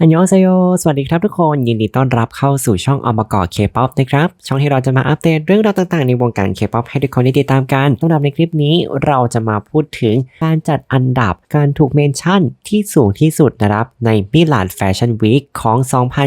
อันยองเซโย สวัสดีครับทุกคน ยินดีต้อนรับเข้าสู่ช่องอมกอเคป๊อปนะครับ ช่องที่เราจะมาอัปเดตเรื่องราวต่างๆในวงการเคป๊อปให้ทุกคนได้ติดตามกันสำหรับในคลิปนี้เราจะมาพูดถึงการจัดอันดับการถูกเมนชั่นที่สูงที่สุดนะครับในมิลานแฟชั่นวีคของ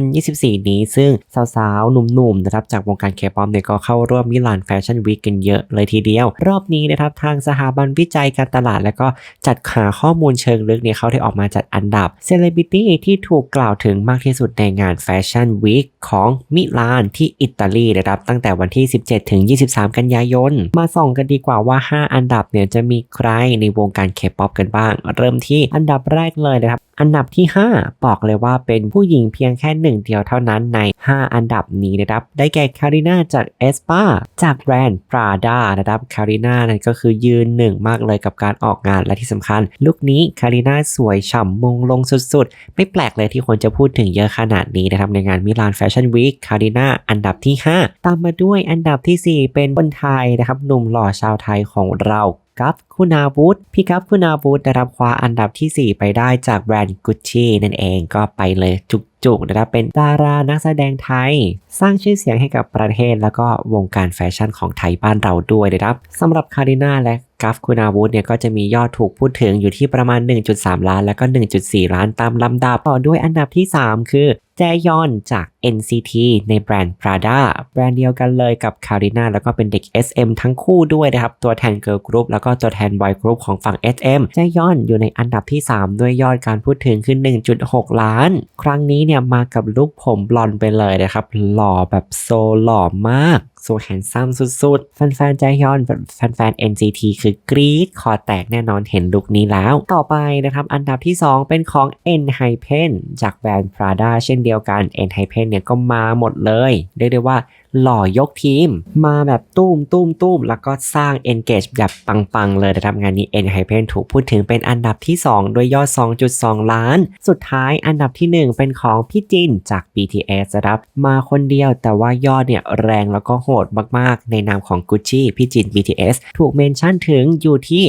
2024 นี้ ซึ่งสาวๆ หนุ่มๆ นะครับจากวงการเคป๊อปเนี่ยก็เข้าร่วมมิลานแฟชั่นวีคกันเยอะเลยทีเดียว รอบนี้นะครับทางสถาบันวิจัยการตลาด และก็จัดหาข้อมูลเชิงลึกเนี่ยเขาได้ออกมาจัดอันดับเซเลบริตี้ที่ถูกกล่าวถึงมากที่สุดในงานแฟชั่นวีคของมิลานที่อิตาลีนะครับตั้งแต่วันที่ 17 ถึง 23 กันยายน มาส่องกันดีกว่าว่า 5 อันดับเนี่ยจะมีใครในวงการเคป๊อปกันบ้าง เริ่มที่อันดับแรกเลยนะครับ อันดับที่ 5 บอกเลยว่าเป็นผู้หญิงเพียงแค่หนึ่งเดียวเท่านั้นใน 5 อันดับนี้นะครับ ได้แก่คาริน่าจากเอสปาจากแบรนด์ปราดานะครับคาริน่านั่นก็คือยืนหนึ่งมากเลยกับการออกงานและที่สำคัญ ลุคนี้คาริน่าสวยฉ่ำมงลงสุดๆ ไม่แปลกเลยที่คนจะพูดถึงเยอะขนาดนี้นะครับในงานมิลานแฟชั่นวีคคาริน่าอันดับที่ 5 ตามมาด้วยอันดับทีสี่4 เป็นคนไทยนะครับหนุ่มหล่อชาวไทยของเรา กัฟคุณาวุธพี่กัฟคุณาวุธได้รับคว้าอันดับทีสี่ 4 ไปได้จากแบรนด์กุชชี่นั่นเองก็ไปเลยจุกๆนะครับเป็นดารานักแสดงไทย สร้างชื่อเสียงให้กับประเทศแล้วก็วงการแฟชั่นของไทยบ้านเราด้วยนะครับสำหรับคาริน่าและกัฟคุณาวุธเนี่ยก็จะมียอดถูกพูดถึงอยู่ที่ประมาณ 1.3 ล้าน แล้วก็ 1.4 ล้านตามลำดับต่อด้วยอันดับที่ 3 คือแจยอนจาก NCT ในแบรนด์ Prada แบรนด์เดียวกันเลยกับคาริน่าแล้วก็เป็นเด็ก SM ทั้งคู่ด้วยนะครับ ตัวแทน Girl Group แล้วก็ตัวแทน Boy Group ของฝั่ง SM แจย้อนอยู่ในอันดับที่ 3 ด้วยยอดการพูดถึงคือ1.6 ล้าน ครั้งนี้เนี่ยมากับลุคผมบลอนไปเลยนะครับ หล่อแบบโซหล่อมากโซแฮนซัมสุดๆ แฟนๆใจย้อนแฟนๆ NCT คือกรี๊ดคอแตกแน่นอนเห็นลุคนี้แล้ว ต่อไปนะครับ อันดับที่ 2 เป็นของ n h y p e n จากแบรนด์ Prada เช่นเดียวกัน n h y p e n เนี่ยก็มาหมดเลย เรียกได้ว่า หล่อยกทีม มาแบบตุ้มตุ้มตุ้มแล้วก็สร้าง engage แบบปังๆ เลยนะครับงานนี้ n h y p e n ถูกพูดถึงเป็นอันดับที่ 2 ด้วยยอด 2.2 ล้าน สุดท้ายอันดับที่ 1 เป็นของพี่จินจาก BTS นะครับมาคนเดียวแต่ว่ายอดเนี่ยแรงแล้วก็โหดมากๆ ในนามของ Gucci พี่จิน BTS ถูกเมนชั่นถึงอยู่ที่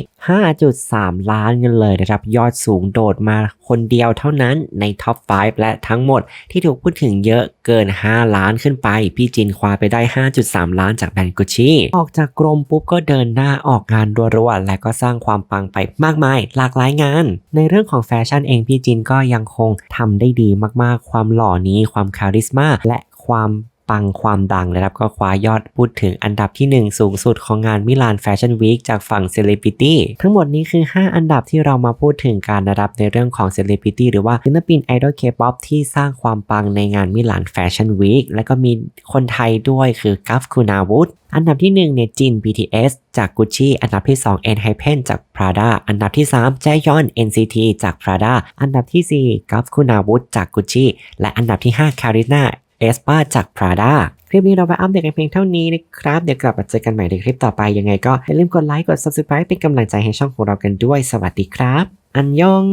5.3 ล้านกันเลยนะครับยอดสูงโดดมาคนเดียวเท่านั้นในท็อป 5 และทั้งหมดที่ถูกพูดถึงเยอะเกิน 5 ล้านขึ้นไปพี่จินคว้าไปได้ 5.3 ล้านจากแบรนด์กุชชี่ ออกจากกรมปุ๊บก็เดินหน้าออกงานรัวๆและก็สร้างความปังไปมากมาย หลากหลายงาน ในเรื่องของแฟชั่นเองพี่จินก็ยังคงทำได้ดีมากๆ ความหล่อนี้ความคาริสมาและความ ปังความดังนะครับก็คว้ายอดพูดถึงอันดับที่ 1 สูงสุดของงานมิลานแฟชั่นวีคจากฝั่งเซเลบริตี้ทั้งหมดนี้คือ 5 อันดับที่เรามาพูดถึงการนะครับในเรื่องของเซเลบริตี้หรือว่าศิลปินไอดอลเคป๊อปที่สร้างความปังในงานมิลานแฟชั่นวีคและก็มีคนไทยด้วยคือกัฟคุณาวุธอันดับที่1เนี่ยจิน BTS จาก Gucci อันดับที่2 n h y p e n จาก Prada อันดับที่3แจยอน NCT จาก Prada อันดับที่4กัฟคุณาวุธจาก Gucci และอันดับที่5 Carina เอสปาจาก Prada คลิปนี้เราไปอัปเดตกันเพียงเท่านี้นะครับ เดี๋ยวกลับมาเจอกันใหม่ในคลิปต่อไป ยังไงก็อย่าลืมกดไลค์ กด Subscribe เป็นกำลังใจให้ช่องของเรากันด้วย สวัสดีครับ อันยอง